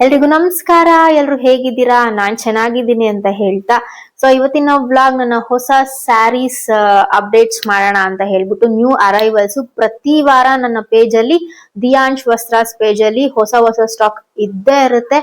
ಎಲ್ರಿಗೂ ನಮಸ್ಕಾರ. ಎಲ್ರು ಹೇಗಿದ್ದೀರಾ? ನಾನ್ ಚೆನ್ನಾಗಿದ್ದೀನಿ ಅಂತ ಹೇಳ್ತಾ. ಸೊ ಇವತ್ತಿನ ಬ್ಲಾಗ್ ನನ್ನ ಹೊಸ ಸ್ಯಾರೀಸ್ ಅಪ್ಡೇಟ್ಸ್ ಮಾಡೋಣ ಅಂತ ಹೇಳ್ಬಿಟ್ಟು ನ್ಯೂ ಅರೈವಲ್ಸ್ ಪ್ರತಿ ವಾರ ನನ್ನ ಪೇಜ್ ಅಲ್ಲಿ ದಿಯಾಂಶ್ ವಸ್ತ್ರಾಸ್ ಪೇಜ್ ಅಲ್ಲಿ ಹೊಸ ಹೊಸ ಸ್ಟಾಕ್ ಇದ್ದೇ ಇರುತ್ತೆ.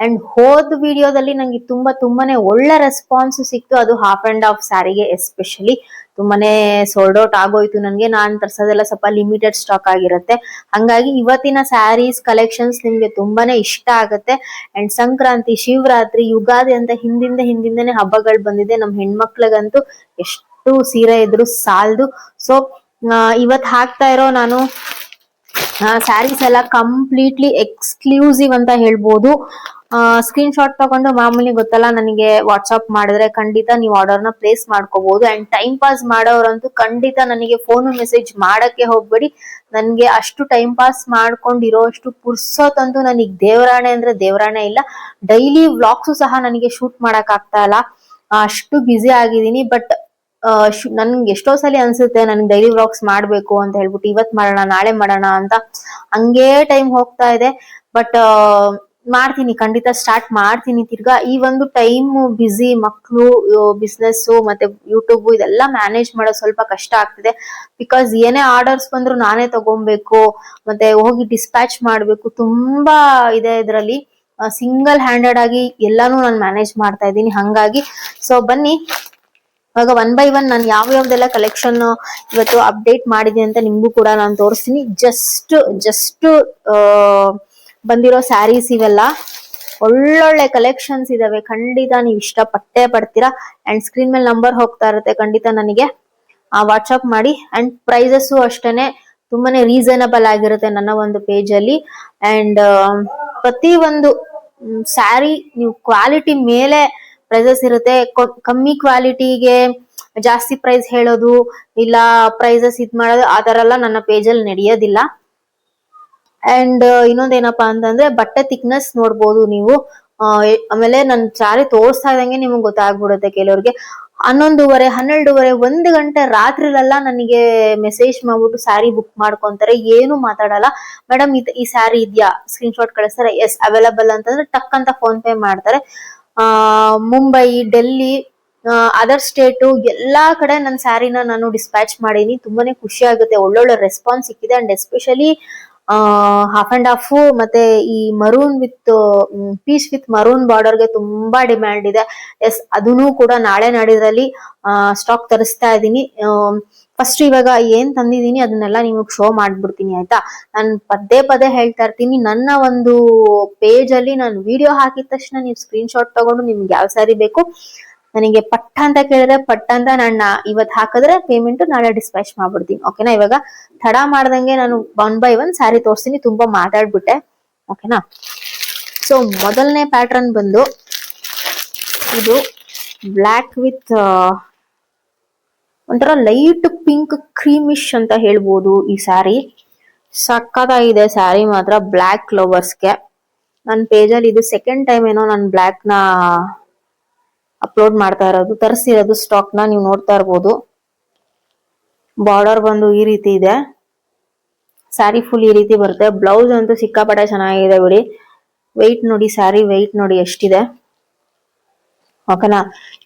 ಅಂಡ್ ಹೋದ ವಿಡಿಯೋದಲ್ಲಿ ನಂಗೆ ತುಂಬಾ ತುಂಬಾನೇ ಒಳ್ಳೆ ರೆಸ್ಪಾನ್ಸ್ ಸಿಕ್ತು. ಅದು ಹಾಫ್ ಅಂಡ್ ಹಾಫ್ ಸ್ಯಾರಿಗೆ ಎಸ್ಪೆಷಲಿ ತುಂಬಾನೇ ಸೋಲ್ಡ್ ಔಟ್ ಆಗೋಯ್ತು ನನಗೆ ನಾನ್ ತರ್ಸೋದೆಲ್ಲ ಸ್ವಲ್ಪ ಲಿಮಿಟೆಡ್ ಸ್ಟಾಕ್ ಆಗಿರುತ್ತೆ. ಹಂಗಾಗಿ ಇವತ್ತಿನ ಸ್ಯಾರೀಸ್ ಕಲೆಕ್ಷನ್ಸ್ ನಿಮ್ಗೆ ತುಂಬಾನೇ ಇಷ್ಟ ಆಗುತ್ತೆ. ಅಂಡ್ ಸಂಕ್ರಾಂತಿ, ಶಿವರಾತ್ರಿ, ಯುಗಾದಿ ಅಂತ ಹಿಂದಿಂದ ಹಿಂದಿಂದನೇ ಹಬ್ಬಗಳು ಬಂದಿದೆ. ನಮ್ ಹೆಣ್ಮಕ್ಳಿಗಂತೂ ಎಷ್ಟು ಸೀರೆ ಇದ್ರು ಸಾಲದು. ಸೊ ಇವತ್ ಹಾಕ್ತಾ ಇರೋ ನಾನು ಸ್ಯಾರೀಸ್ ಎಲ್ಲ ಕಂಪ್ಲೀಟ್ಲಿ ಎಕ್ಸ್ಕ್ಲೂಸಿವ್ ಅಂತ ಹೇಳ್ಬೋದು. ಸ್ಕ್ರೀನ್ ಶಾಟ್ ತಗೊಂಡು ಮಾಮೂಲಿ ಗೊತ್ತಲ್ಲ, ನನಗೆ ವಾಟ್ಸ್ಆಪ್ ಮಾಡಿದ್ರೆ ಖಂಡಿತ ನೀವು ಆರ್ಡರ್ನ ಪ್ಲೇಸ್ ಮಾಡ್ಕೋಬಹುದು ಅಂಡ್ ಟೈಮ್ ಪಾಸ್ ಮಾಡೋರಂತೂ ಖಂಡಿತ ನನಗೆ ಫೋನ್ ಮೆಸೇಜ್ ಮಾಡಕ್ಕೆ ಹೋಗ್ಬೇಡಿ. ನನ್ಗೆ ಅಷ್ಟು ಟೈಮ್ ಪಾಸ್ ಮಾಡ್ಕೊಂಡಿರೋ ಅಷ್ಟು ಪುರ್ಸೋತಂತೂ ನನಗೆ ದೇವರಾಣೆ ಅಂದ್ರೆ ದೇವರಾಣೆ ಇಲ್ಲ. ಡೈಲಿ ವ್ಲಾಗ್ಸ್ ಸಹ ನನಗೆ ಶೂಟ್ ಮಾಡಕ್ ಆಗ್ತಾ ಇಲ್ಲ. ಅಷ್ಟು ಬ್ಯುಸಿ ಆಗಿದ್ದೀನಿ ಬಟ್ ನನ್ಗೆ ಎಷ್ಟೋ ಸಲ ಅನ್ಸುತ್ತೆ ನನ್ಗೆ ಡೈಲಿ ವ್ಲಾಗ್ಸ್ ಮಾಡ್ಬೇಕು ಅಂತ ಹೇಳ್ಬಿಟ್ಟು ಇವತ್ ಮಾಡೋಣ, ನಾಳೆ ಮಾಡೋಣ ಅಂತ. ಹಂಗೇ ಟೈಮ್ ಹೋಗ್ತಾ ಇದೆ. ಬಟ್ ಮಾಡ್ತೀನಿ, ಖಂಡಿತ ಸ್ಟಾರ್ಟ್ ಮಾಡ್ತೀನಿ. ತಿರ್ಗಾ ಈ ಒಂದು ಟೈಮ್ ಬಿಸಿ ಮಕ್ಕಳು ಬಿಸ್ನೆಸ್ ಮತ್ತೆ ಯೂಟ್ಯೂಬ್ ಇದೆಲ್ಲ ಮ್ಯಾನೇಜ್ ಮಾಡೋದು ಸ್ವಲ್ಪ ಕಷ್ಟ ಆಗ್ತಿದೆ. ಬಿಕಾಸ್ ಏನೇ ಆರ್ಡರ್ಸ್ ಬಂದ್ರು ನಾನೇ ತಗೊಬೇಕು ಮತ್ತೆ ಹೋಗಿ ಡಿಸ್ಪ್ಯಾಚ್ ಮಾಡ್ಬೇಕು. ತುಂಬಾ ಇದೆ ಇದರಲ್ಲಿ. ಸಿಂಗಲ್ ಹ್ಯಾಂಡೆಡ್ ಆಗಿ ಎಲ್ಲಾನು ನಾನು ಮ್ಯಾನೇಜ್ ಮಾಡ್ತಾ ಇದ್ದೀನಿ. ಹಂಗಾಗಿ ಸೊ ಬನ್ನಿ. ಇವಾಗ ಒನ್ ಬೈ ಒನ್ ನಾನು ಯಾವ ಯಾವ್ದೆಲ್ಲ ಕಲೆಕ್ಷನ್ ಇವತ್ತು ಅಪ್ಡೇಟ್ ಮಾಡಿದೀನಿ ಅಂತ ನಿಮ್ಗೂ ಕೂಡ ನಾನು ತೋರಿಸ್ತೀನಿ. ಜಸ್ಟ್ ಜಸ್ಟ್ ಬಂದಿರೋ ಸ್ಯಾರೀಸ್ ಇವೆಲ್ಲ, ಒಳ್ಳೊಳ್ಳೆ ಕಲೆಕ್ಷನ್ಸ್ ಇದಾವೆ. ಖಂಡಿತ ನೀವು ಇಷ್ಟ ಪಟ್ಟೆ ಪಡ್ತೀರಾ. ಅಂಡ್ ಸ್ಕ್ರೀನ್ ಮೇಲೆ ನಂಬರ್ ಹೋಗ್ತಾ ಇರುತ್ತೆ, ಖಂಡಿತ ನನಗೆ. ಆ ವಾಟ್ಸಪ್ ಮಾಡಿ. ಅಂಡ್ ಪ್ರೈಸಸ್ ಅಷ್ಟೇನೆ, ತುಂಬಾನೇ ರೀಸನಬಲ್ ಆಗಿರುತ್ತೆ ನನ್ನ ಒಂದು ಪೇಜ್ ಅಲ್ಲಿ. ಅಂಡ್ ಪ್ರತಿ ಒಂದು ಸ್ಯಾರಿ ನೀವು ಕ್ವಾಲಿಟಿ ಮೇಲೆ ಪ್ರೈಸಸ್ ಇರುತ್ತೆ. ಕಮ್ಮಿ ಕ್ವಾಲಿಟಿಗೆ ಜಾಸ್ತಿ ಪ್ರೈಸ್ ಹೇಳೋದು, ಇಲ್ಲ ಪ್ರೈಸಸ್ ಇದ್ ಮಾಡೋದು, ಆ ಎಲ್ಲ ನನ್ನ ಪೇಜಲ್ಲಿ ನಡೆಯೋದಿಲ್ಲ. ಅಂಡ್ ಇನ್ನೊಂದೇನಪ್ಪಾ ಅಂತಂದ್ರೆ ಬಟ್ಟೆ ತಿಕ್ನೆಸ್ ನೋಡ್ಬೋದು ನೀವು. ಆಮೇಲೆ ನನ್ ಸಾರಿ ತೋರಿಸ್ತಾ ಇದಂಗೆ ನಿಮ್ಗೆ ಗೊತ್ತಾಗ್ಬಿಡುತ್ತೆ ಕೆಲವ್ರಿಗೆ. ಹನ್ನೊಂದುವರೆ, ಹನ್ನೆರಡುವರೆ, ಒಂದು ಗಂಟೆ ರಾತ್ರಿಲೆಲ್ಲ ನನಗೆ ಮೆಸೇಜ್ ಮಾಡ್ಬಿಟ್ಟು ಸ್ಯಾರಿ ಬುಕ್ ಮಾಡ್ಕೊಂತಾರೆ. ಏನು ಮಾತಾಡಲ್ಲ. ಮೇಡಮ್ ಇದು ಈ ಸ್ಯಾರಿ ಇದೆಯಾ? ಸ್ಕ್ರೀನ್ ಶಾಟ್ ಕಳಿಸ್ತಾರೆ. ಎಸ್ ಅವೈಲಬಲ್ ಅಂತಂದ್ರೆ ಟಕ್ ಅಂತ ಫೋನ್ ಪೇ ಮಾಡ್ತಾರೆ. ಆ, ಮುಂಬೈ, ಡೆಲ್ಲಿ ಅದರ್ ಸ್ಟೇಟು ಎಲ್ಲಾ ಕಡೆ ನನ್ನ ಸ್ಯಾರಿನ ನಾನು ಡಿಸ್ಪ್ಯಾಚ್ ಮಾಡೀನಿ. ತುಂಬಾನೇ ಖುಷಿ ಆಗುತ್ತೆ. ಒಳ್ಳೊಳ್ಳೆ ರೆಸ್ಪಾನ್ಸ್ ಸಿಕ್ಕಿದೆ. And especially half and half ಮತ್ತೆ ಈ maroon with piece with maroon ಬಾರ್ಡರ್ಗೆ ತುಂಬಾ ಡಿಮ್ಯಾಂಡ್ ಇದೆ. ಎಸ್ ಅದನ್ನು ಕೂಡ ನಾಳೆ ನಾಡಿದ್ರಲ್ಲಿ ಸ್ಟಾಕ್ ತರಿಸ್ತಾ ಇದ್ದೀನಿ. ಫಸ್ಟ್ ಇವಾಗ ಏನ್ ತಂದಿದೀನಿ ಅದನ್ನೆಲ್ಲ ನಿಮಗ್ ಶೋ ಮಾಡ್ಬಿಡ್ತೀನಿ, ಆಯ್ತಾ? ನಾನು ಪದೇ ಪದೇ ಹೇಳ್ತಾ ಇರ್ತೀನಿ, ನನ್ನ ಒಂದು ಪೇಜ್ ಅಲ್ಲಿ ನಾನು ವಿಡಿಯೋ ಹಾಕಿದ ತಕ್ಷಣ ನೀವು ಸ್ಕ್ರೀನ್ ಶಾಟ್ ತಗೊಂಡು ನಿಮ್ಗೆ ಯಾವ ಸ್ಯಾರಿ ಬೇಕು ನನಗೆ ಪಟ್ಟ ಅಂತ ಕೇಳಿದ್ರೆ ಪಟ್ಟ ಅಂತ ನಾನು ಇವತ್ ಹಾಕಿದ್ರೆ ಪೇಮೆಂಟ್ ನಾಳೆ ಡಿಸ್ಪ್ಯಾಚ್ ಮಾಡ್ಬಿಡ್ತೀನಿ ಓಕೆನಾ ಇವಾಗ ತಡ ಮಾಡ್ದಂಗೆ ನಾನು ಒನ್ ಬೈ ಒನ್ ಸ್ಯಾರಿ ತೋರಿಸ್ತೀನಿ, ತುಂಬಾ ಮಾತಾಡ್ಬಿಟ್ಟೆ ಓಕೆನಾ ಸೊ ಮೊದಲನೇ ಪ್ಯಾಟರ್ನ್ ಬಂದು ಇದು ಬ್ಲ್ಯಾಕ್ ವಿತ್ ಒಂಥರ ಲೈಟ್ ಪಿಂಕ್ ಕ್ರೀಮಿಶ್ ಅಂತ ಹೇಳ್ಬೋದು ಈ ಸ್ಯಾರಿ ಸಕ್ಕತ್ತಾಗಿದೆ ಸ್ಯಾರಿ ಮಾತ್ರ ಬ್ಲ್ಯಾಕ್ ಲವರ್ಸ್ಗೆ ನನ್ನ ಪೇಜಲ್ಲಿ ಇದು ಸೆಕೆಂಡ್ ಟೈಮ್ ಏನೋ ನಾನು ಬ್ಲ್ಯಾಕ್ನ ಅಪ್ಲೋಡ್ ಮಾಡ್ತಾ ಇರೋದು, ತರಿಸಿರೋದು ಸ್ಟಾಕ್ನ ನೀವು ನೋಡ್ತಾ ಇರ್ಬೋದು. ಬಾರ್ಡರ್ ಬಂದು ಈ ರೀತಿ ಇದೆ. ಸ್ಯಾರಿ ಫುಲ್ ಈ ರೀತಿ ಬರುತ್ತೆ. ಬ್ಲೌಸ್ ಅಂತೂ ಸಿಕ್ಕಾಪಟ್ಟೆ ಚೆನ್ನಾಗಿದೆ ಬಿಡಿ. ವೆಯ್ಟ್ ನೋಡಿ ಸ್ಯಾರಿ ವೆಯ್ಟ್ ನೋಡಿ ಎಷ್ಟಿದೆ. ಓಕೆನಾ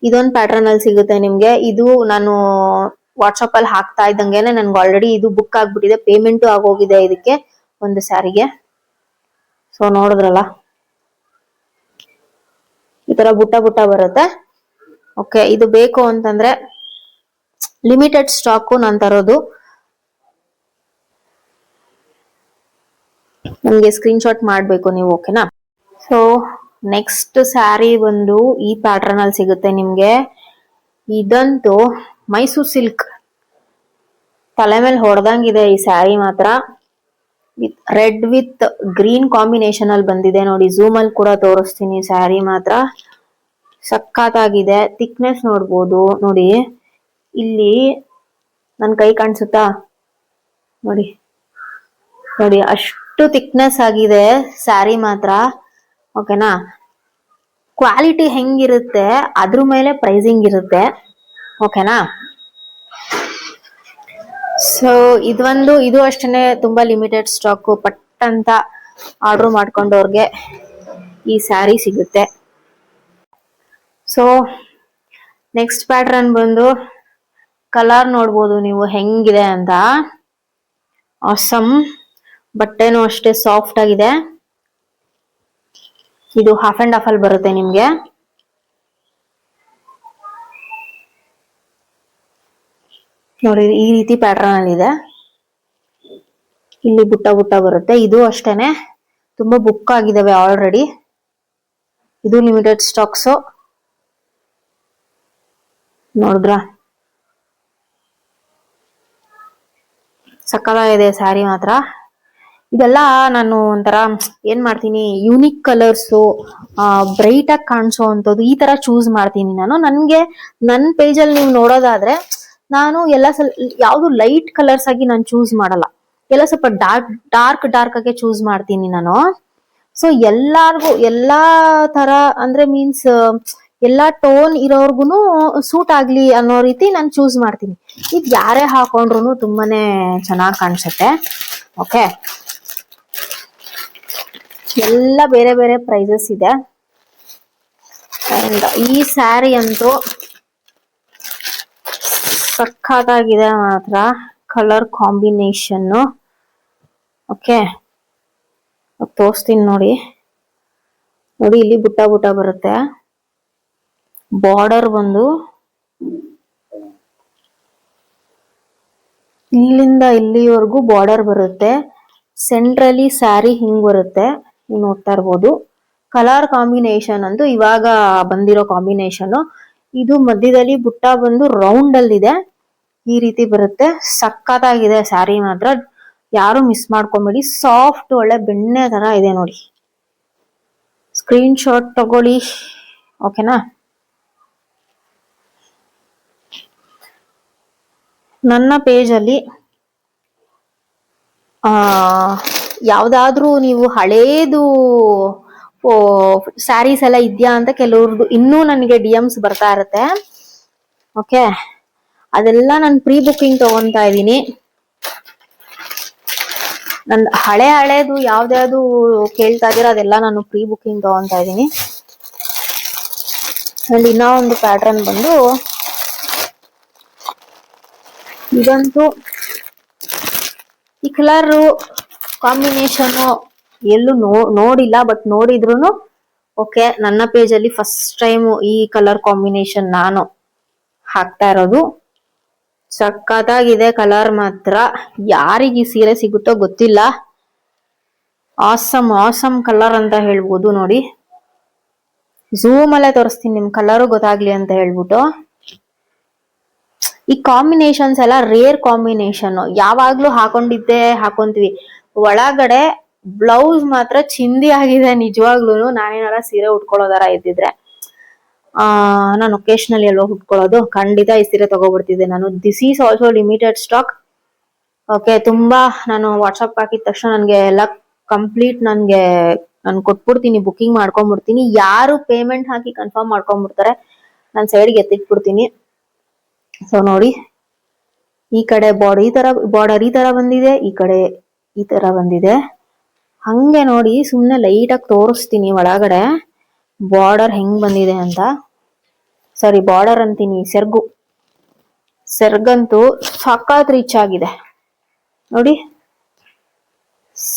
ಇದೊಂದು ಪ್ಯಾಟರ್ನ್ ಅಲ್ಲಿ ಸಿಗುತ್ತೆ ನಿಮ್ಗೆ. ಇದು ನಾನು ವಾಟ್ಸಪ್ ಅಲ್ಲಿ ಹಾಕ್ತಾ ಇದ್ದಂಗೆನೆ ನನ್ಗೆ ಆಲ್ರೆಡಿ ಇದು ಬುಕ್ ಆಗ್ಬಿಟ್ಟಿದೆ. ಪೇಮೆಂಟ್ ಆಗೋಗಿದೆ ಇದಕ್ಕೆ ಒಂದು ಸ್ಯಾರಿಗೆ ಸೊ ನೋಡಿದ್ರಲ್ಲ? ಈ ತರ ಬುಟ್ಟ ಬುಟ್ಟ ಬರುತ್ತೆ. ಓಕೆ, ಇದು ಬೇಕು ಅಂತಂದ್ರೆ ಲಿಮಿಟೆಡ್ ಸ್ಟಾಕು ನಾನು ತರೋದು. ನಿಮಗೆ ಸ್ಕ್ರೀನ್ ಶಾಟ್ ಮಾಡ್ಬೇಕು ನೀವು ಓಕೆನಾ ಸೊ ನೆಕ್ಸ್ಟ್ ಸ್ಯಾರಿ ಬಂದು ಈ ಪ್ಯಾಟರ್ನ್ ಅಲ್ಲಿ ಸಿಗುತ್ತೆ ನಿಮ್ಗೆ. ಇದಂತೂ ಮೈಸೂರ್ ಸಿಲ್ಕ್ ತಲೆ ಮೇಲೆ ಹೊಡೆದಂಗಿದೆ ಈ ಸ್ಯಾರಿ ಮಾತ್ರ. With red with green combination ಅಲ್ಲಿ ಬಂದಿದೆ ನೋಡಿ ಝೂಮ್ ಅಲ್ಲಿ ಕೂಡ ತೋರಿಸ್ತೀನಿ ಸ್ಯಾರಿ ಮಾತ್ರ. ಸಖತ್ತಾಗಿದೆ. ಥಿಕ್ನೆಸ್ ನೋಡ್ಬೋದು. ನೋಡಿ, ಇಲ್ಲಿ ನನ್ನ ಕೈ ಕಾಣಿಸುತ್ತಾ? ನೋಡಿ ನೋಡಿ, ಅಷ್ಟು ಥಿಕ್ನೆಸ್ ಆಗಿದೆ ಸ್ಯಾರಿ ಮಾತ್ರ. ಓಕೆನಾ ಕ್ವಾಲಿಟಿ ಹೆಂಗಿರುತ್ತೆ, ಅದ್ರ ಮೇಲೆ ಪ್ರೈಸಿಂಗ್ ಇರುತ್ತೆ. ಓಕೆನಾ ಸೊ ಇದೊಂದು ಇದು ಅಷ್ಟೇನೆ ತುಂಬಾ ಲಿಮಿಟೆಡ್ ಸ್ಟಾಕ್ ಪಟ್ಟಂತ ಆರ್ಡರ್ ಮಾಡ್ಕೊಂಡವ್ರಿಗೆ ಈ ಸ್ಯಾರಿ ಸಿಗುತ್ತೆ. ಸೊ ನೆಕ್ಸ್ಟ್ ಪ್ಯಾಟ್ರನ್ ಬಂದು ಕಲರ್ ನೋಡ್ಬೋದು ನೀವು ಹೆಂಗಿದೆ ಅಂತ. ಆಸಮ್ ಬಟ್ಟೆನೂ ಅಷ್ಟೇ ಸಾಫ್ಟ್ ಆಗಿದೆ. ಇದು ಹಾಫ್ ಅಂಡ್ ಹಾಫ್ ಅಲ್ಲಿ ಬರುತ್ತೆ ನಿಮ್ಗೆ. ನೋಡಿ, ಈ ರೀತಿ ಪ್ಯಾಟರ್ನ್ ಅಲ್ಲಿ ಇದೆ. ಇಲ್ಲಿ ಬುಟ್ಟ ಬುಟ್ಟ ಬರುತ್ತೆ. ಇದು ಅಷ್ಟೇನೆ. ತುಂಬಾ ಬುಕ್ ಆಗಿದಾವೆ ಆಲ್ರೆಡಿ ಇದು ಲಿಮಿಟೆಡ್ ಸ್ಟಾಕ್ಸ್ ನೋಡಿದ್ರ? ಸಕ್ಕದಾಗಿದೆ ಸ್ಯಾರಿ ಮಾತ್ರ. ಇದೆಲ್ಲ ನಾನು ಒಂಥರ ಏನ್ ಮಾಡ್ತೀನಿ ಯುನಿಕ್ ಕಲರ್ಸು ಬ್ರೈಟ್ ಆಗಿ ಕಾಣಿಸೋ ಅಂಥದ್ದು ಈ ತರ ಚೂಸ್ ಮಾಡ್ತೀನಿ ನಾನು. ನನ್ಗೆ ನನ್ನ ಪೇಜಲ್ಲಿ ನೀವು ನೋಡೋದಾದ್ರೆ, ನಾನು ಎಲ್ಲ ಸ್ವಲ್ಪ ಯಾವ್ದು ಲೈಟ್ ಕಲರ್ಸ್ ಆಗಿ ನಾನು ಚೂಸ್ ಮಾಡಲ್ಲ. ಎಲ್ಲ ಸ್ವಲ್ಪ ಡಾರ್ಕ್ ಡಾರ್ಕ್ ಡಾರ್ಕ್ ಆಗಿ ಚೂಸ್ ಮಾಡ್ತೀನಿ ನಾನು. ಸೊ ಎಲ್ಲಾರ್ಗು, ಎಲ್ಲಾ ತರ, ಅಂದ್ರೆ ಮೀನ್ಸ್ ಎಲ್ಲಾ ಟೋನ್ ಇರೋರ್ಗುನು ಸೂಟ್ ಆಗ್ಲಿ ಅನ್ನೋ ರೀತಿ ನಾನು ಚೂಸ್ ಮಾಡ್ತೀನಿ. ಇದು ಯಾರೇ ಹಾಕೊಂಡ್ರು ತುಂಬಾನೇ ಚೆನ್ನಾಗಿ ಕಾಣಿಸುತ್ತೆ. ಓಕೆ ಎಲ್ಲ ಬೇರೆ ಬೇರೆ ಪ್ರೈಸಸ್ ಇದೆ. ಅಂಡ್ ಈ ಸ್ಯಾರಿ ಅಂತೂ ಸಖತ್ತಾಗಿದೆ ಮಾತ್ರ. ಕಲರ್ ಕಾಂಬಿನೇಷನ್ ಓಕೆ ತೋರಿಸ್ತೀನಿ ನೋಡಿ. ನೋಡಿ ಇಲ್ಲಿ ಬುಟ್ಟ ಬುಟ್ಟ ಬರುತ್ತೆ. ಬಾರ್ಡರ್ ಬಂದು ಇಲ್ಲಿಂದ ಇಲ್ಲಿವರೆಗೂ ಬಾರ್ಡರ್ ಬರುತ್ತೆ. ಸೆಂಟ್ರಲಿ ಸ್ಯಾರಿ ಹಿಂಗ್ ಬರುತ್ತೆ. ನೀವು ನೋಡ್ತಾ ಇರ್ಬೋದು. ಕಲರ್ ಕಾಂಬಿನೇಷನ್ ಅಂತೂ ಇವಾಗ ಬಂದಿರೋ ಕಾಂಬಿನೇಷನ್ ಇದು ಮಧ್ಯದಲ್ಲಿ ಬುಟ್ಟ ಬಂದು ರೌಂಡ್ ಅಲ್ಲಿ ಇದೆ ಈ ರೀತಿ ಬರುತ್ತೆ. ಸಕ್ಕತ್ತಾಗಿದೆ ಸ್ಯಾರಿ ಮಾತ್ರ. ಯಾರು ಮಿಸ್ ಮಾಡ್ಕೊಂಬೇಡಿ. ಸಾಫ್ಟ್ ಒಳ್ಳೆ ಬೆಣ್ಣೆ ತರ ಇದೆ ನೋಡಿ. ಸ್ಕ್ರೀನ್ ಶಾಟ್ ತಗೊಳ್ಳಿ ಓಕೆನಾ ನನ್ನ ಪೇಜಲ್ಲಿ ಯಾವ್ದಾದ್ರೂ ನೀವು ಹಳೇದು ಸ್ಯಾರೀಸ್ ಎಲ್ಲ ಇದೆಯಾ ಅಂತ ಕೆಲವ್ರದ್ದು ಇನ್ನೂ ನನಗೆ ಡಿ ಎಮ್ಸ್ ಬರ್ತಾ ಇರುತ್ತೆ. ಓಕೆ? ಅದೆಲ್ಲ ನಾನು ಪ್ರೀ ಬುಕ್ಕಿಂಗ್ ತಗೊಂತಾ ಇದ್ದೀನಿ. ನನ್ನ ಹಳೆ ಹಳೇದು ಯಾವ್ದ್ಯಾವ್ದು ಕೇಳ್ತಾ ಇದೀರ ಅದೆಲ್ಲ ನಾನು ಪ್ರೀ ಬುಕ್ಕಿಂಗ್ ತಗೊಂತಾ ಇದ್ದೀನಿ. ಅಂಡ್ ಇನ್ನೂ ಒಂದು ಪ್ಯಾಟರ್ನ್ ಬಂದು ಇದಂತೂ ಈ ಕಲರ್ ಕಾಂಬಿನೇಷನ್ ಎಲ್ಲೂ ನೋ, ನೋಡಿಲ್ಲ, ಬಟ್ ನೋಡಿದ್ರು ಓಕೆ, ನನ್ನ ಪೇಜ್ ಅಲ್ಲಿ ಫಸ್ಟ್ ಟೈಮ್ ಈ ಕಲರ್ ಕಾಂಬಿನೇಷನ್ ನಾನು ಹಾಕ್ತಾ ಇರೋದು. ಸಖತ್ತಾಗಿದೆ ಕಲರ್ ಮಾತ್ರ. ಯಾರಿಗೆ ಈ ಸೀರೆ ಸಿಗುತ್ತೋ ಗೊತ್ತಿಲ್ಲ. ಆಸಮ್ ಆಸಮ್ ಕಲರ್ ಅಂತ ಹೇಳ್ಬೋದು ನೋಡಿ. ಝೂಮ್ ಅಲ್ಲೇ ತೋರಿಸ್ತೀನಿ ನಿಮ್ ಕಲರು ಗೊತ್ತಾಗ್ಲಿ ಅಂತ ಹೇಳ್ಬಿಟ್ಟು. ಈ ಕಾಂಬಿನೇಷನ್ಸ್ ಎಲ್ಲ ರೇರ್ ಕಾಂಬಿನೇಷನ್ ಯಾವಾಗ್ಲೂ ಹಾಕೊಂಡಿದ್ದೆ ಹಾಕೊಂತೀವಿ. ಒಳಗಡೆ ಬ್ಲೌಸ್ ಮಾತ್ರ ಚಿಂದಿ ಆಗಿದೆ ನಿಜವಾಗ್ಲೂ ನಾನೇನಾರ ಸೀರೆ ಉಟ್ಕೊಳ್ಳೋದಾರ ಇದ್ದಿದ್ರೆ. ಆ, ನಾನು ಒಕೇಶನಲ್ ಎಲ್ಲೋ ಉಟ್ಕೊಳ್ಳೋದು. ಖಂಡಿತ ಈ ಸೀರೆ ತಗೋಬಿಡ್ತಿದ್ದೆ ನಾನು. This is also limited stock okay ತುಂಬಾ ನಾನು ವಾಟ್ಸಪ್ ಹಾಕಿದ ತಕ್ಷಣ ನನಗೆ ಎಲ್ಲ ಕಂಪ್ಲೀಟ್ ನನಗೆ ನಾನು ಕೊಟ್ಬಿಡ್ತೀನಿ ಬುಕಿಂಗ್ ಮಾಡ್ಕೊಂಡ್ಬಿಡ್ತೀನಿ ಯಾರು ಪೇಮೆಂಟ್ ಹಾಕಿ ಕನ್ಫರ್ಮ್ ಮಾಡ್ಕೊಂಡ್ಬಿಡ್ತಾರೆ ನಾನು ಸೈಡ್ಗೆ ಎತ್ತಿಟ್ಬಿಡ್ತೀನಿ. ಸೊ ನೋಡಿ. ಈ ಕಡೆ ಬಾರ್ಡರ್ ಈ ತರ ಬಾರ್ಡರ್ ಈ ತರ ಬಂದಿದೆ, ಈ ಕಡೆ ಈ ತರ ಬಂದಿದೆ. ಹಂಗೆ ನೋಡಿ ಸುಮ್ಮನೆ ಲೈಟ್ ಆಗಿ ತೋರಿಸ್ತೀನಿ ಒಳಗಡೆ. ಬಾರ್ಡರ್ ಹೆಂಗ್ ಬಂದಿದೆ ಅಂತ. ಸಾರಿ ಬಾರ್ಡರ್ ಅಂತೀನಿ, ಸೆರ್ಗು. ಸೆರ್ಗಂತೂ ಸಖತ್ ರೀಚ್ ಆಗಿದೆ. ನೋಡಿ.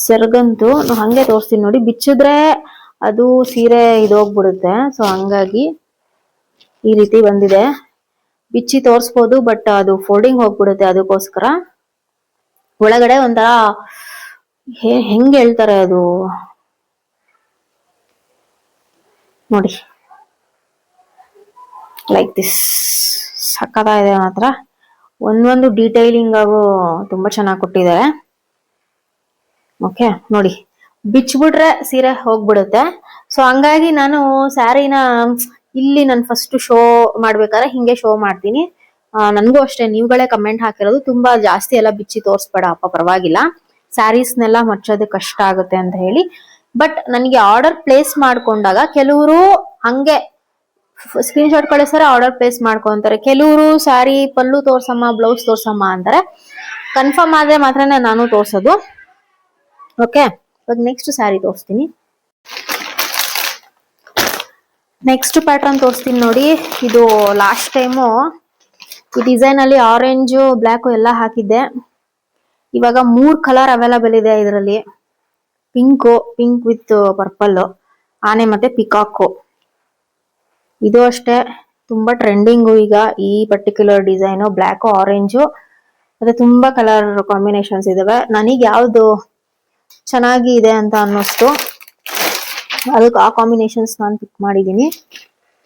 ಸೆರ್ಗಂತೂ ಹಂಗೆ ತೋರಿಸ್ತೀನಿ ನೋಡಿ, ಬಿಚ್ಚಿದ್ರೆ ಅದು ಸೀರೆ ಇದೋಗ್ಬಿಡುತ್ತೆ ಸೊ ಹಂಗಾಗಿ ಈ ರೀತಿ ಬಂದಿದೆ. ಬಿಚ್ಚಿ ತೋರಿಸ್ಬೋದು ಬಟ್ ಅದು ಫೋಲ್ಡಿಂಗ್ ಹೋಗ್ಬಿಡುತ್ತೆ ಅದಕ್ಕೋಸ್ಕರ. ಒಳಗಡೆ ಒಂಥರ ಹೆಂಗ್ ಹೇಳ್ತಾರೆ ಅದು? ನೋಡಿ. ಲೈಕ್ ದಿಸ್ ಸಕ್ಕತ್ತಾಗಿದೆ ಮಾತ್ರ ಒಂದೊಂದು ಡೀಟೈಲಿಂಗ್ ಆಗು ತುಂಬಾ ಚೆನ್ನಾಗಿ ಕೊಟ್ಟಿದ್ದಾರೆ. ಓಕೆ ನೋಡಿ. ಬಿಚ್ಬಿಟ್ರೆ ಸೀರೆ ಹೋಗ್ಬಿಡುತ್ತೆ. ಸೊ ಹಂಗಾಗಿ ನಾನು ಸ್ಯಾರಿನ ಇಲ್ಲಿ ನಾನು ಫಸ್ಟ್ ಶೋ ಮಾಡ್ಬೇಕಾದ್ರೆ ಹಿಂಗೆ ಶೋ ಮಾಡ್ತೀನಿ. ನನಗೂ ಅಷ್ಟೇ, ನೀವುಗಳೇ ಕಮೆಂಟ್ ಹಾಕಿರೋದು ತುಂಬಾ ಜಾಸ್ತಿ ಎಲ್ಲ ಬಿಚ್ಚಿ ತೋರಿಸ್ಬೇಡ ಅಪ್ಪ, ಪರವಾಗಿಲ್ಲ. ಸ್ಯಾರೀಸ್ನೆಲ್ಲ ಮಚ್ಚೋದು ಕಷ್ಟ ಆಗುತ್ತೆ ಅಂತ ಹೇಳಿ. ಬಟ್ ನನಗೆ ಆರ್ಡರ್ ಪ್ಲೇಸ್ ಮಾಡ್ಕೊಂಡಾಗ ಕೆಲವರು ಹಂಗೆ ಸ್ಕ್ರೀನ್ ಶಾಟ್ ಕಳಿಸ್ತಾರೆ ಆರ್ಡರ್ ಪ್ಲೇಸ್ ಮಾಡ್ಕೊಂತಾರೆ. ಕೆಲವರು ಸ್ಯಾರಿ ಪಲ್ಲು ತೋರ್ಸಮ್ಮ ಬ್ಲೌಸ್ ತೋರ್ಸಮ್ಮ ಅಂತಾರೆ. ಕನ್ಫರ್ಮ್ ಆದ್ರೆ ಮಾತ್ರನೇ ನಾನು ತೋರ್ಸೋದು. ಓಕೆ ಇವಾಗ ನೆಕ್ಸ್ಟ್ ಸ್ಯಾರಿ ತೋರಿಸ್ತೀನಿ. ನೆಕ್ಸ್ಟ್ ಪ್ಯಾಟರ್ನ್ ತೋರಿಸ್ತೀನಿ ನೋಡಿ. ಇದು ಲಾಸ್ಟ್ ಟೈಮು ಈ ಡಿಸೈನ್ ಅಲ್ಲಿ ಆರೆಂಜು ಬ್ಲ್ಯಾಕ್ ಎಲ್ಲ ಹಾಕಿದ್ದೆ. ಇವಾಗ ಮೂರ್ ಕಲರ್ ಅವೈಲಬಲ್ ಇದೆ ಇದರಲ್ಲಿ. ಪಿಂಕು ಪಿಂಕ್ ವಿತ್ ಪರ್ಪಲ್ ಆನೆ ಮತ್ತೆ ಪಿಕಾಕು ಇದು ಅಷ್ಟೇ. ತುಂಬಾ ಟ್ರೆಂಡಿಂಗು ಈಗ ಈ ಪರ್ಟಿಕ್ಯುಲರ್ ಡಿಸೈನು ಬ್ಲಾಕ್ ಆರೆಂಜು ಮತ್ತೆ ತುಂಬಾ ಕಲರ್ ಕಾಂಬಿನೇಷನ್ಸ್ ಇದಾವೆ. ನನಗೆ ಯಾವ್ದು ಚೆನ್ನಾಗಿ ಇದೆ ಅಂತ ಅನ್ನಿಸ್ತು. ಅದಕ್ಕೆ ಆ ಕಾಂಬಿನೇಷನ್ಸ್ ನಾನು ಪಿಕ್ ಮಾಡಿದ್ದೀನಿ.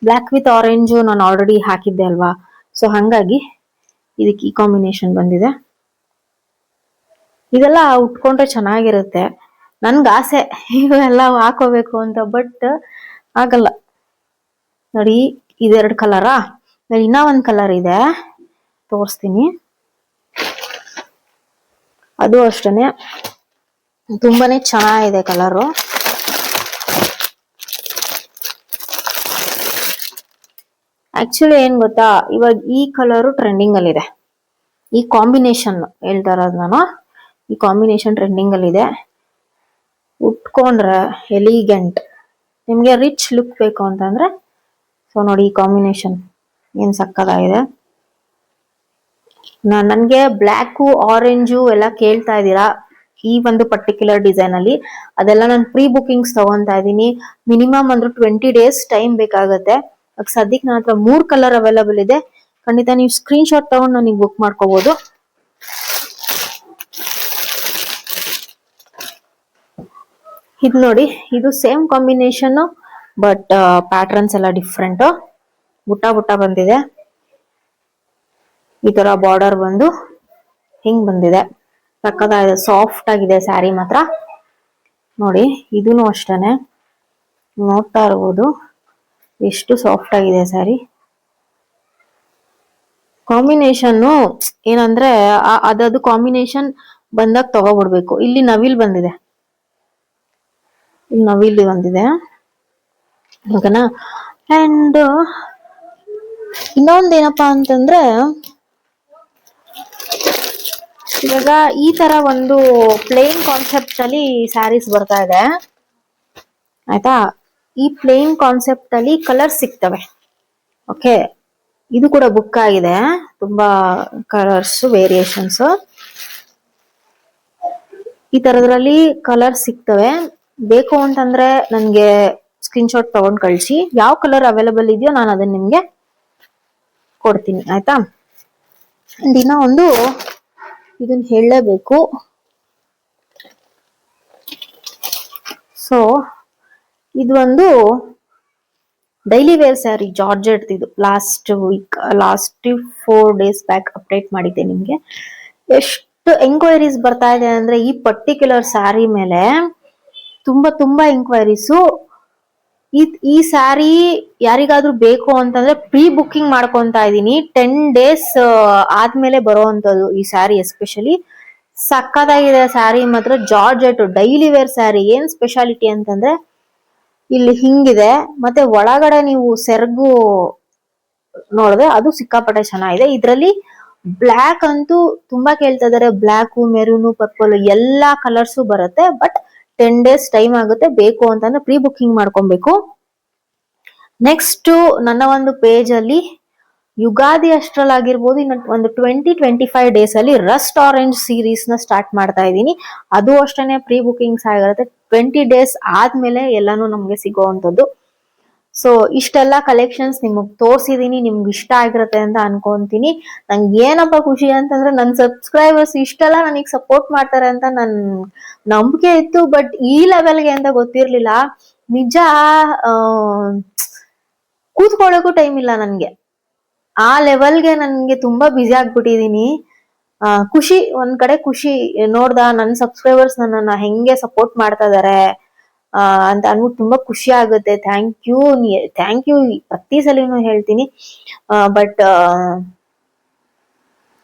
ಬ್ಲ್ಯಾಕ್ ವಿತ್ ಆರೆಂಜು ನಾನು ಆಲ್ರೆಡಿ ಹಾಕಿದ್ದೆ ಅಲ್ವಾ? ಸೊ ಹಂಗಾಗಿ ಇದಕ್ಕೆ ಈ ಕಾಂಬಿನೇಷನ್ ಬಂದಿದೆ. ಇದೆಲ್ಲ ಉಟ್ಕೊಂಡ್ರೆ ಚೆನ್ನಾಗಿರುತ್ತೆ. ನನ್ಗೆ ಆಸೆ ಇವೆಲ್ಲ ಹಾಕೋಬೇಕು ಅಂತ ಬಟ್ ಆಗಲ್ಲ. ನೋಡಿ, ಇದೆರಡು ಕಲರಾ ಇನ್ನೂ ಒಂದು ಕಲರ್ ಇದೆ. ತೋರಿಸ್ತೀನಿ. ಅದು ಅಷ್ಟೇ ತುಂಬಾನೇ ಚೆನ್ನಾಗಿದೆ ಕಲರು ಆಕ್ಚುಲಿ ಏನ್ ಗೊತ್ತಾ? ಇವಾಗ ಈ ಕಲರು ಟ್ರೆಂಡಿಂಗ್ ಅಲ್ಲಿ ಇದೆ. ಈ ಕಾಂಬಿನೇಷನ್ ಹೇಳ್ತಾ ಇರೋದು ನಾನು ಈ ಕಾಂಬಿನೇಷನ್ ಟ್ರೆಂಡಿಂಗ್ ಅಲ್ಲಿ ಇದೆ. ಉಟ್ಕೊಂಡ್ರೆ ಎಲಿಗೆಂಟ್ ನಿಮ್ಗೆ ರಿಚ್ ಲುಕ್ ಬೇಕು ಅಂತಂದ್ರೆ ಸೊ ನೋಡಿ ಈ ಕಾಂಬಿನೇಷನ್ ಏನ್ ಸಕ್ಕದಾಗಿದೆ. ನಾನು ನನ್ಗೆ ಬ್ಲ್ಯಾಕು ಆರೆಂಜು ಎಲ್ಲ ಕೇಳ್ತಾ ಇದ್ದೀರಾ? ಈ ಒಂದು ಪರ್ಟಿಕ್ಯುಲರ್ ಡಿಸೈನ್ ಅಲ್ಲಿ. ಅದೆಲ್ಲ ನಾನು ಪ್ರೀ ಬುಕಿಂಗ್ಸ್ ತಗೊಂತಾ ಇದ್ದೀನಿ. ಮಿನಿಮಮ್ ಅಂದ್ರೆ ಟ್ವೆಂಟಿ ಡೇಸ್ ಟೈಮ್ ಬೇಕಾಗುತ್ತೆ. ಸದ್ಯಕ್ಕೆ ನನ್ನ ಹತ್ರ ಮೂರ್ ಕಲರ್ ಅವೈಲಬಲ್ ಇದೆ. ಖಂಡಿತ ನೀವು ಸ್ಕ್ರೀನ್ ಶಾಟ್ ತಗೊಂಡು ನನಗೆ ಬುಕ್ ಮಾಡ್ಕೋಬಹುದು ಇದು ನೋಡಿ, ಇದು ಸೇಮ್ ಕಾಂಬಿನೇಷನ್ ಬಟ್ ಪ್ಯಾಟರ್ನ್ಸ್ ಎಲ್ಲ ಡಿಫ್ರೆಂಟ್ ಬುಟ್ಟ ಬುಟ್ಟ ಬಂದಿದೆ. ಈ ತರ ಬಾರ್ಡರ್ ಬಂದು ಹಿಂಗ್ ಬಂದಿದೆ. ಪಕ್ಕದ ಸಾಫ್ಟ್ ಆಗಿದೆ ಸ್ಯಾರಿ ಮಾತ್ರ. ನೋಡಿ ಇದೂ ಅಷ್ಟೇನೆ. ನೋಡ್ತಾ ಇರ್ಬೋದು. ಎಷ್ಟು ಸಾಫ್ಟ್ ಆಗಿದೆ ಸ್ಯಾರಿ ಕಾಂಬಿನೇಷನ್ನು ಏನಂದ್ರೆ ಅದದು ಕಾಂಬಿನೇಷನ್ ಬಂದಾಗ ತಗೋಬಿಡ್ಬೇಕು. ಇಲ್ಲಿ ನವಿಲ್ ಬಂದಿದೆ. ಇಲ್ಲಿ ನವಿಲ್ ಬಂದಿದೆ. ಓಕೆನಾ ಅಂಡ್ ಇನ್ನೊಂದೇನಪ್ಪಾ ಅಂತಂದ್ರೆ, ಇವಾಗ ಈ ತರ ಒಂದು ಪ್ಲೇನ್ ಕಾನ್ಸೆಪ್ಟ್ ಅಲ್ಲಿ ಸ್ಯಾರೀಸ್ ಬರ್ತಾ ಇದೆ. ಆಯ್ತಾ? ಈ ಪ್ಲೇನ್ ಕಾನ್ಸೆಪ್ಟ್ ಅಲ್ಲಿ ಕಲರ್ ಸಿಗ್ತವೆ. ಓಕೆ ಇದು ಕೂಡ ಬುಕ್ ಆಗಿದೆ. ತುಂಬಾ ಕಲರ್ಸ್ ವೇರಿಯೇಷನ್ಸ್ ಈ ತರದ್ರಲ್ಲಿ ಕಲರ್ ಸಿಗ್ತವೆ. ಬೇಕು ಅಂತಂದ್ರೆ ನನ್ಗೆ ಸ್ಕ್ರೀನ್ ಶಾಟ್ ತಗೊಂಡ್ ಕಳ್ಸಿ. ಯಾವ ಕಲರ್ ಅವೈಲಬಲ್ ಇದೆಯೋ ನಾನು ಅದನ್ನ ನಿಮ್ಗೆ ಕೊಡ್ತೀನಿ. ಆಯ್ತಾ? ದಿನ ಒಂದು ಇದನ್ನ ಹೇಳಲೇಬೇಕು. ಸೊ ಇದು ಒಂದು ಡೈಲಿ ವೇರ್ ಸ್ಯಾರಿ ಜಾರ್ಜೆಟ್ ಇದು last week last four days back update ಮಾಡಿದ್ದೆ ನಿಮ್ಗೆ. ಎಷ್ಟು ಎಂಕ್ವೈರೀಸ್ ಬರ್ತಾ ಇದೆ ಅಂದ್ರೆ ಈ ಪರ್ಟಿಕ್ಯುಲರ್ ಸ್ಯಾರಿ ಮೇಲೆ ತುಂಬಾ ತುಂಬಾ ಎಂಕ್ವೈರೀಸು ಈ ಸ್ಯಾರಿ ಯಾರಿಗಾದ್ರೂ ಬೇಕು ಅಂತಂದ್ರೆ ಪ್ರೀ ಬುಕ್ಕಿಂಗ್ ಮಾಡ್ಕೊಂತಾ ಇದೀನಿ ಟೆನ್ ಡೇಸ್ ಆದ್ಮೇಲೆ ಬರುವಂತದ್ದು ಈ ಸ್ಯಾರಿ ಎಸ್ಪೆಷಲಿ ಸಕ್ಕತ್ತಾಗಿದೆ ಸ್ಯಾರಿ ಮಾತ್ರ. ಜಾರ್ಜೆಟ್ ಡೈಲಿ ವೇರ್ ಸ್ಯಾರಿ ಏನ್ ಸ್ಪೆಷಾಲಿಟಿ ಅಂತಂದ್ರೆ ಇಲ್ಲಿ ಹಿಂಗಿದೆ, ಮತ್ತೆ ಒಳಗಡೆ ನೀವು ಸೆರಗು ನೋಡಿದ್ರೆ ಅದು ಸಿಕ್ಕಾಪಟ್ಟೆ ಚೆನ್ನಾಗಿದೆ. ಇದರಲ್ಲಿ ಬ್ಲ್ಯಾಕ್ ಅಂತೂ ತುಂಬಾ ಕೇಳ್ತಾ ಇದಾರೆ ಬ್ಲ್ಯಾಕು ಮೆರೂನು, ಪರ್ಪಲ್ ಎಲ್ಲಾ ಕಲರ್ಸು ಬರುತ್ತೆ, ಬಟ್ ಟೆನ್ ಡೇಸ್ ಟೈಮ್ ಆಗುತ್ತೆ, ಬೇಕು ಅಂತಂದ್ರೆ ಪ್ರೀ ಬುಕ್ಕಿಂಗ್ ಮಾಡ್ಕೊಬೇಕು. ನೆಕ್ಸ್ಟ್ ನನ್ನ ಒಂದು ಪೇಜ್ ಅಲ್ಲಿ ಯುಗಾದಿ ಅಷ್ಟ್ರಲ್ಲಿ ಆಗಿರ್ಬೋದು, ಇನ್ನು ಒಂದು ಟ್ವೆಂಟಿ ಟ್ವೆಂಟಿ ಫೈವ್ ಡೇಸ್ ಅಲ್ಲಿ ರಸ್ಟ್ ಆರೆಂಜ್ ಸೀರೀಸ್ನ ಸ್ಟಾರ್ಟ್ ಮಾಡ್ತಾ ಇದ್ದೀನಿ. ಅದು ಅಷ್ಟೇನೆ ಪ್ರೀ ಬುಕಿಂಗ್ಸ್ ಆಗಿರುತ್ತೆ. ಟ್ವೆಂಟಿ ಡೇಸ್ ಆದ್ಮೇಲೆ ಎಲ್ಲಾನು ನಮ್ಗೆ ಸಿಗೋವಂಥದ್ದು ಸೊ ಇಷ್ಟೆಲ್ಲ ಕಲೆಕ್ಷನ್ಸ್ ನಿಮಗೆ ತೋರಿಸಿದೀನಿ, ನಿಮ್ಗೆ ಇಷ್ಟ ಆಗಿರುತ್ತೆ ಅಂತ ಅನ್ಕೊಂತೀನಿ. ನಂಗೆ ಏನಪ್ಪ ಖುಷಿ ಅಂತಂದ್ರೆ ನನ್ನ ಸಬ್ಸ್ಕ್ರೈಬರ್ಸ್ ಇಷ್ಟೆಲ್ಲ ನನಗೆ ಸಪೋರ್ಟ್ ಮಾಡ್ತಾರೆ ಅಂತ ನನ್ನ ನಂಬಿಕೆ ಇತ್ತು. ಬಟ್ ಈ ಲೆವೆಲ್ಗೆ ಅಂತ ಗೊತ್ತಿರ್ಲಿಲ್ಲ. ನಿಜ ಕೂತ್ಕೊಳ್ಳೋಕು ಟೈಮ್ ಇಲ್ಲ ನನ್ಗೆ. ಆ ಲೆವೆಲ್ಗೆ ನನ್ಗೆ ತುಂಬಾ ಬ್ಯುಸಿ ಆಗ್ಬಿಟ್ಟಿದೀನಿ. ಖುಷಿ, ಒಂದ್ ಕಡೆ ಖುಷಿ ನೋಡ್ದ ನನ್ನ ಸಬ್ಸ್ಕ್ರೈಬರ್ಸ್ ನನ್ನನ್ನ ಹೆಂಗೆ ಸಪೋರ್ಟ್ ಮಾಡ್ತಾ ಇದಾರೆ ಅಂತ ಅನ್ಬಿಟ್ಟು ತುಂಬಾ ಖುಷಿ ಆಗುತ್ತೆ. ಥ್ಯಾಂಕ್ ಯು ಥ್ಯಾಂಕ್ ಯು ಪ್ರತಿ ಸಲಿನೂ ಹೇಳ್ತೀನಿ. But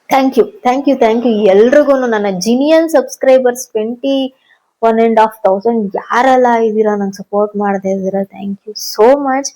thank you thank you thank you ಎಲ್ರಿಗೂ ನನ್ನ ಜಿನಿಯನ್ subscribers twenty one and half thousand ಯಾರೆಲ್ಲ ಇದ್ದೀರಾ ನಂಗೆ ಸಪೋರ್ಟ್ ಮಾಡದೇ ಇದ್ದೀರಾ ಥ್ಯಾಂಕ್ ಯು ಸೋ ಮಚ್